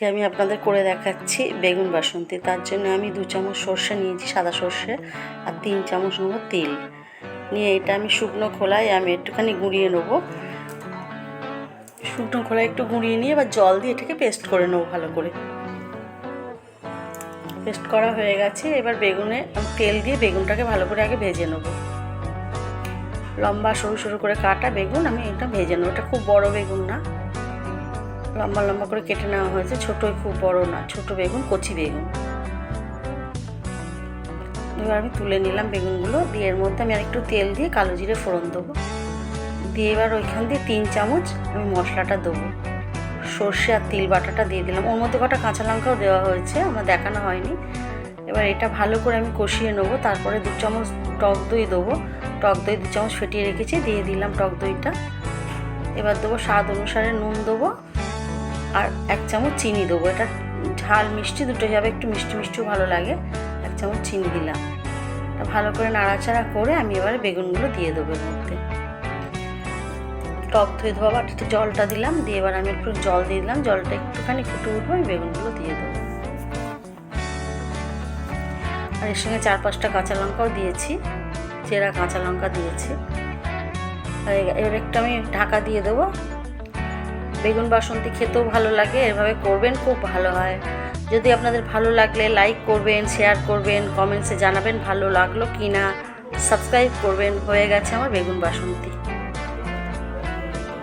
আজকে আমি আপনাদের করে দেখাচ্ছি বেগুন বাসন্তী। তার জন্য আমি দু চামচ সর্ষে নিয়েছি, সাদা সর্ষে, আর তিন চামচ নেব তেল। নিয়ে এটা আমি শুকনো খোলায় আমি একটুখানি গুঁড়িয়ে নেব। শুকনো খোলায় একটু গুঁড়িয়ে নিয়ে এবার জল দিয়ে এটাকে পেস্ট করে নেব ভালো করে। পেস্ট করা হয়ে গেছে, এবার বেগুনে তেল দিয়ে বেগুনটাকে ভালো করে আগে ভেজে নেব। লম্বা সরু সরু করে কাটা বেগুন আমি এটা ভেজে নেব। এটা খুব বড় বেগুন না। লম্বা লম্বা করে কেটে নেওয়া হয়েছে। ছোটোই খুব বড় না, ছোট বেগুন, কচি বেগুন। এবার আমি তুলে নিলাম বেগুনগুলো, দিয়ে এর মধ্যে আমি আরেকটু তেল দিয়ে কালো জিরে ফোড়ন দেবো। দিয়ে এবার ওইখান দিয়ে তিন চামচ আমি মশলাটা দেবো। সর্ষে আর তিল বাটাটা দিয়ে দিলাম। ওর মধ্যে কটা কাঁচা লঙ্কাও দেওয়া হয়েছে, আমার দেখানো হয়নি। এবার এটা ভালো করে আমি কষিয়ে নেব, তারপরে দু চামচ টক দই দেবো। টক দই দু চামচ ফেটিয়ে রেখেছি, দিয়ে দিলাম টক দইটা। এবার দেবো স্বাদ অনুসারে নুন দেবো। আর এক চামচ চিনি দেবো। এটা ঝাল মিষ্টি দুটো যাবে একটু মিষ্টি মিষ্টিও ভালো লাগে। এক চামচ চিনি দিলাম। ভালো করে নাড়াচাড়া করে আমি এবারে বেগুনগুলো দিয়ে দেবো এর মধ্যে। টক ধুয়ে আবার একটু জলটা দিলাম। দিয়ে এবার আমি একটু জল দিয়ে দিলাম। জলটা একটুখানি ফুটে উঠবো, আমি বেগুনগুলো দিয়ে দেবো। আর এর সঙ্গে চার পাঁচটা কাঁচা লঙ্কাও দিয়েছি। চেরা কাঁচা লঙ্কা দিয়েছি। আর এবার একটু আমি ঢাকা দিয়ে দেবো। বেগুন বাসন্তী খেতেও ভালো লাগে, এভাবে করবেন, খুব ভালো হয়। যদি আপনাদের ভালো লাগলে লাইক করবেন শেয়ার করবেন কমেন্টসে জানাবেন ভালো লাগল কি না সাবস্ক্রাইব করবেন, হয়ে গেছে আমার বেগুন বাসন্তী।